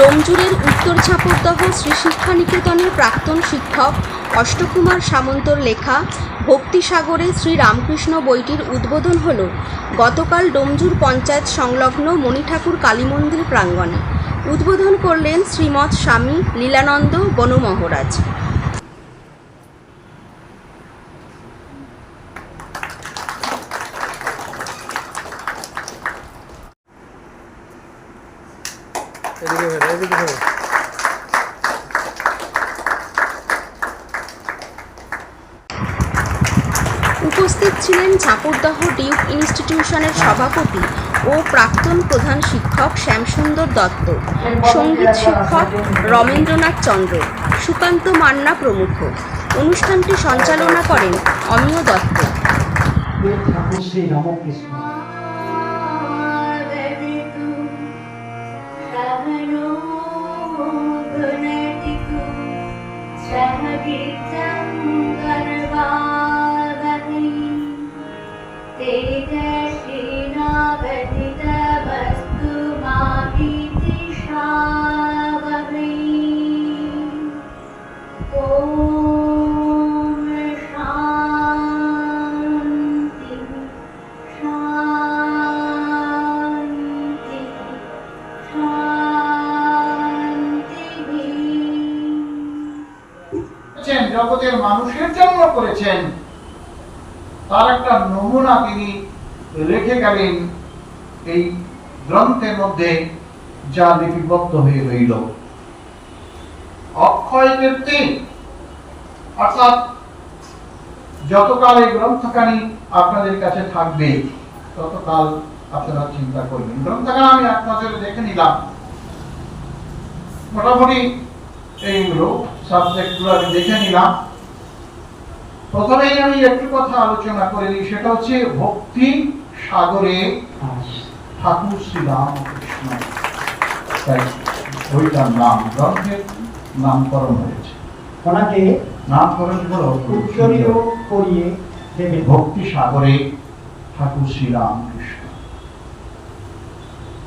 ডোমজুরের উত্তর ছাপরদহ শ্রী শিক্ষা নিকেতনের প্রাক্তন শিক্ষক অষ্টকুমার সামন্তর লেখা ভক্তিসাগরে শ্রী রামকৃষ্ণ বইটির উদ্বোধন হল গতকাল ডোমজুর পঞ্চায়েত সংলগ্ন মণিঠাকুর কালী মন্দির প্রাঙ্গণে। উদ্বোধন করলেন শ্রীমৎ স্বামী লীলানন্দ বনমহারাজ এদিকে উপস্থিত ছিলেন ঝাপুরদহ ডিউক ইনস্টিটিউশনের সভাপতি ও প্রাক্তন প্রধান শিক্ষক শ্যামসুন্দর দত্ত সংগীত শিক্ষক রমেন্দ্রনাথ চন্দ্র সুকান্ত মান্না প্রমুখ। অনুষ্ঠানটি সঞ্চালনা করেন অমিয় দত্ত। ঠাকুর শ্রী রামকৃষ্ণ। জগতের মানুষের জন্য করেছেন, তার একটা নমুনা তিনি রেখে গেলেন এই গ্রন্থের মধ্যে যা লিপিবদ্ধ হয়ে রইল। অক্ষয় কীর্তি অর্থাৎ যতকাল এই গ্রন্থখানি আপনাদের কাছে থাকবে, ততকাল আপনারা চিন্তা করবেন। গ্রন্থখানি আমি আপনাদের দেখে নিলাম। মোটামুটি এইগুলো সাবজেক্টগুলো আমি দেখে নিলাম। প্রথমেই আমি একটু কথা আলোচনা করে নিই সেটা হচ্ছে ভক্তি সাগরে ঠাকুর শ্রীরাম কৃষ্ণ তাই ওইটার নাম গ্রন্থের নামকরণ হয়েছে। ওনাকে নামকরণ হলো উচ্চরীয় করিয়ে দেবেন ভক্তি সাগরে ঠাকুর শ্রীরাম কৃষ্ণ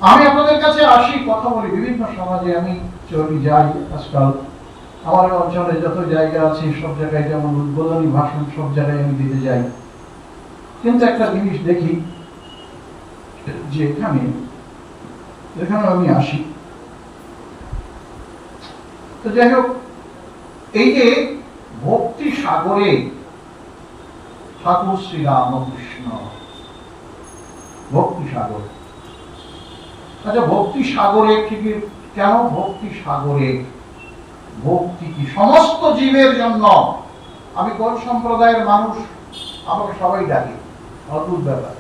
আমি আপনাদের কাছে আসি কথা বলি বিভিন্ন সমাজে। আমি চলি যাই আজকাল। আমার অঞ্চলে যত জায়গা আছে, সব জায়গায় যেমন উদ্বোধনী ভাষণ, সব জায়গায় আমি দিতে যাই। কিন্তু একটা জিনিস দেখি, যে এখানে যেখানে আমি আসি। তো যাই হোক, এই যে ভক্তি সাগরে ঠাকুর শ্রী রামকৃষ্ণ। ভক্তি সাগর। আচ্ছা ভক্তি সাগরে ঠিক কেন ভক্তি সাগরে? ভক্তি কি সমস্ত জীবের জন্য? আমি কোন সম্প্রদায়ের মানুষ? আমাকে সবাই ডাকে। অদ্ভুত ব্যাপার।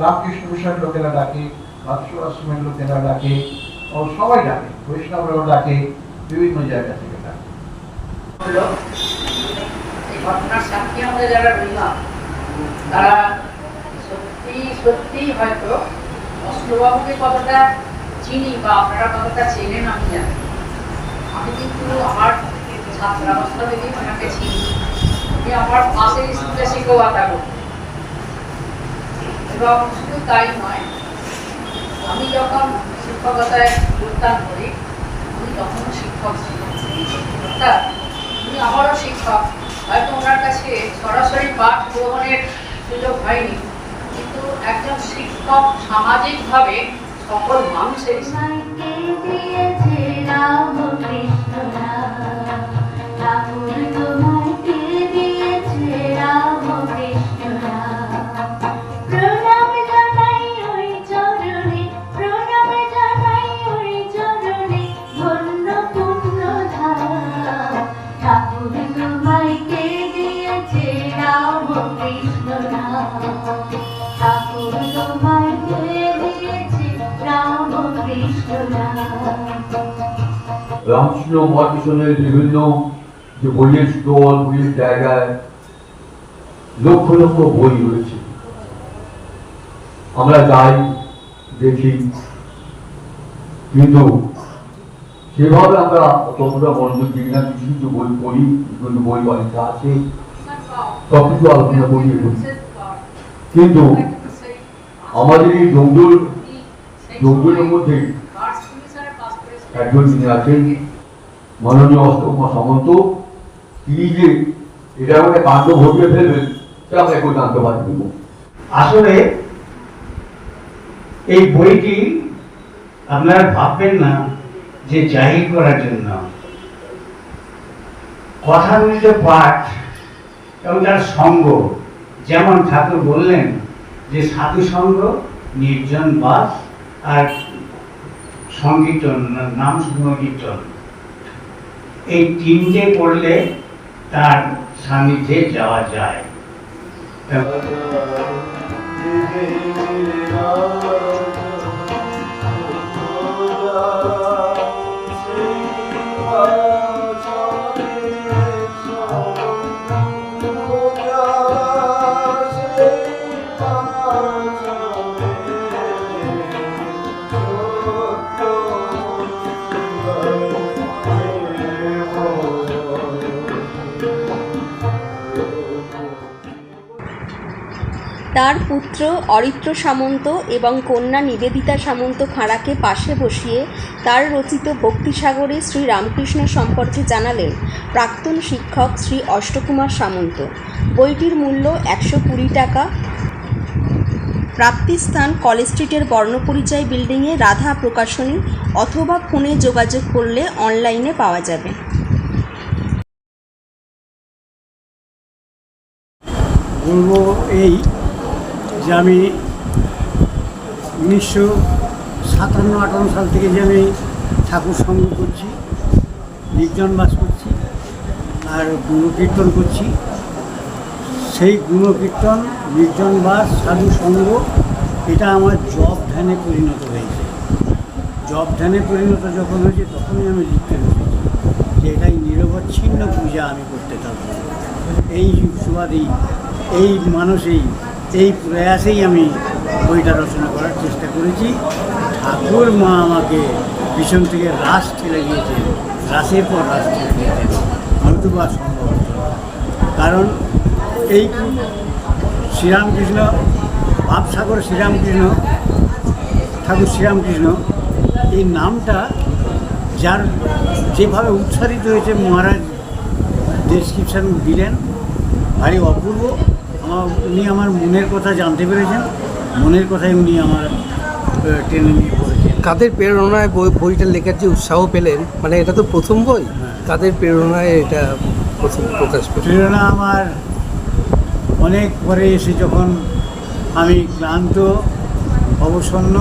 রামকৃষ্ণ মিশনের লোকেরা ডাকে ভাস্কর আশ্রমের লোকেরা ডাকে, ও সবাই ডাকে, বৈষ্ণবরাও ডাকে, বিভিন্ন জায়গা থেকে ডাকে। তারা সত্যি সত্যি হয়তো অস্ত্রবাবুকে কতটা চিনি বা আপনারা কতটা চেনেন আমি জানি আমি কিন্তু আমার ছাত্রাবস্থা থেকেই ওনাকে চিনি। উনি আমার পাশের স্কুলে শিক্ষকতা করতেন। এবং শুধু তাই নয়, আমি যখন শিক্ষকতায় যোগদান করি, উনি তখন শিক্ষক ছিলেন। অর্থাৎ উনি আমারও শিক্ষক। হয়তো ওনার কাছে সরাসরি পাঠ গ্রহণের সুযোগ হয়নি। কিন্তু একজন শিক্ষক সামাজিকভাবে সকল মানুষের মাইকে রামকৃষ্ণ মহামিশনের বিভিন্ন যে বইয়ের স্টল বইয়ের জায়গায় লক্ষ লক্ষ বই রয়েছে আমরা যাই দেখি কিন্তু সেভাবে আমরা ততটা মনোযোগ দিই না কিছু কিছু বই পড়ি কিছু বই বাড়িতে আছে সবকিছু আলোচনা করি। কিন্তু আমাদের এই জঙ্গল জঙ্গলের মধ্যে একজন যিনি আছেন, মাননীয় অষ্টকুমার সামন্ত তিনি যে এটা মানে কাণ্ড ঘটিয়ে ফেলবেন সেটা আমরা কেউ জানতে পারিনি আসলে এই বইটি আপনারা ভাববেন না যে জাহির করার জন্য। কথাগুলিতে পাঠ এবং তার সঙ্গ, যেমন ঠাকুর বললেন যে সাধু সঙ্গ নির্জন বাস, আর সংকীর্তন নাম সংকীর্তন এই তিনটে পড়লে তার সান্নিধ্যে যাওয়া যায় তার পুত্র অরিত্র সামন্ত এবং কন্যা নিবেদিতা সামন্ত খাঁড়াকে পাশে বসিয়ে তার রচিত ভক্তিসাগরে শ্রী রামকৃষ্ণ সম্পর্কে জানালেন প্রাক্তন শিক্ষক শ্রী অষ্টকুমার সামন্ত। বইটির মূল্য একশো কুড়ি টাকা। প্রাপ্তিস্থান কলেজ স্ট্রিটের বর্ণপরিচয় বিল্ডিংয়ে রাধা প্রকাশনী অথবা ফোনে যোগাযোগ করলে অনলাইনে পাওয়া যাবে। বলব এই যে আমি উনিশশো সাতান্ন আটান্ন সাল থেকে যে আমি ঠাকুর সঙ্গ করছি, নির্জন বাস করছি, আর গুণকীর্তন করছি, সেই গুণকীর্তন, নির্জন বাস, সাধু সঙ্গ এটা আমার জব ধ্যানে পরিণত হয়েছে। জব ধ্যানে পরিণত যখন হয়েছে, তখনই আমি লিখতে বসেছি যে এটাই নিরবচ্ছিন্ন পূজা আমি করতে থাকব। এই সুবাদেই, এই মানুষেই এই প্রয়াসেই আমি বইটা রচনা করার চেষ্টা করেছি। ঠাকুর মা আমাকে পিছন থেকে রাস ঠেলে দিয়েছেন, রাসের পর রাস ঠেলে দিয়েছেন। নতুবা সম্ভব। কারণ এই শ্রীরামকৃষ্ণ ভাবসাগর শ্রীরামকৃষ্ণ, ঠাকুর শ্রীরামকৃষ্ণ, এই নামটা যার যেভাবে উচ্চারিত হয়েছে মহারাজ ডেসক্রিপশান দিলেন, ভারী অপূর্ব। উনি আমার মনের কথা জানতে পেরেছেন। মনের কথাই উনি আমার টেনে নিয়ে পড়েছেন কাদের প্রেরণায় বই বইটা লেখার যে উৎসাহ পেলেন মানে এটা তো প্রথম বই? হ্যাঁ। কাদের প্রেরণায় এটা প্রথম প্রকাশ প্রেরণা আমার অনেক পরে এসে যখন আমি ক্লান্ত অবসন্ন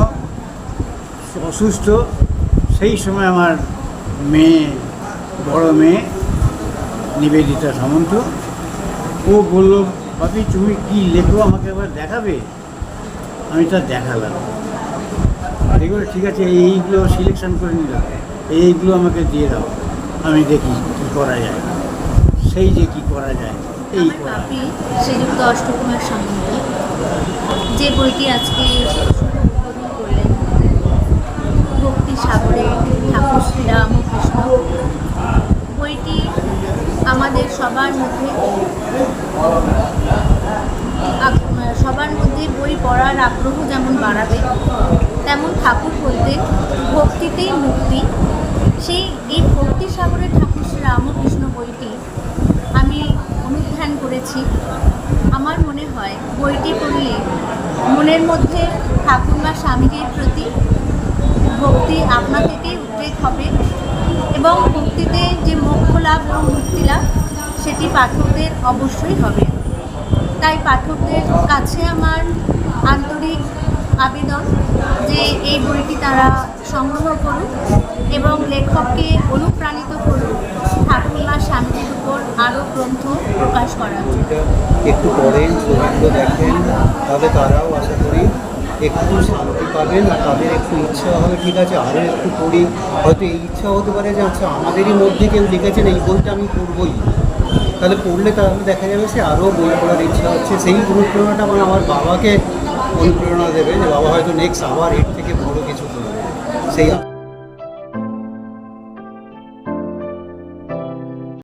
অসুস্থ সেই সময় আমার মেয়ে বড় মেয়ে নিবেদিতা সামন্ত ও বলল বাপি তুমি কি লেখো আমাকে একবার দেখাবে? আমি তা দেখালাম। এগুলো ঠিক আছে এইগুলো সিলেকশন করে নিলাম। এইগুলো আমাকে দিয়ে দাও। আমি দেখি কী করা যায়। সেই যে কি করা যায় এই শ্রীযুক্ত অষ্টকুমার সামন্ত যে বইটি আজকে করলেন ভক্তি সাগরে ঠাকুর শ্রীরাম কৃষ্ণ বইটি আমাদের সবার মধ্যে সবার মধ্যে বই পড়ার আগ্রহ যেমন বাড়াবে, তেমন ঠাকুর বলতে ভক্তিতেই মুক্তি। সেই, এই ভক্তি সাগরে ঠাকুর শ্রী রামকৃষ্ণ বইটি আমি অনুধ্যান করেছি। আমার মনে হয় বইটি পড়লে মনের মধ্যে ঠাকুর বা স্বামীজির প্রতি ভক্তি আপনা থেকেই উদ্বেগ হবে। এবং ভক্তিতে যে মোক্ষ লাভ এবং মুক্তি লাভ, সেটি পাঠকদের অবশ্যই হবে। তাই পাঠকদের কাছে আমার আন্তরিক আবেদন যে এই বইটি তারা সংগ্রহ করুন এবং লেখককে অনুপ্রাণিত করুন ঠাকুরমা স্বামীজির উপর আরও গ্রন্থ প্রকাশ করার জন্য। একটু ছবিগুলো দেখেন তাহলে তারাও আশা করি একটু শান্তি পাবেন আর তাদের একটু ইচ্ছা হবে, ঠিক আছে, আরও একটু পড়ি। হয়তো এই ইচ্ছা হতে পারে যে আচ্ছা আমাদেরই মধ্যে কেউ লিখেছেন এই বইটা আমি পড়বই। তাহলে পড়লে তাহলে দেখা যাবে সে আরও বই পড়ার ইচ্ছা হচ্ছে। সেই অনুপ্রেরণাটা মানে আমার বাবাকে অনুপ্রেরণা দেবে যে, বাবা হয়তো নেক্সট আবার এর থেকে বড় কিছু করবে। সেই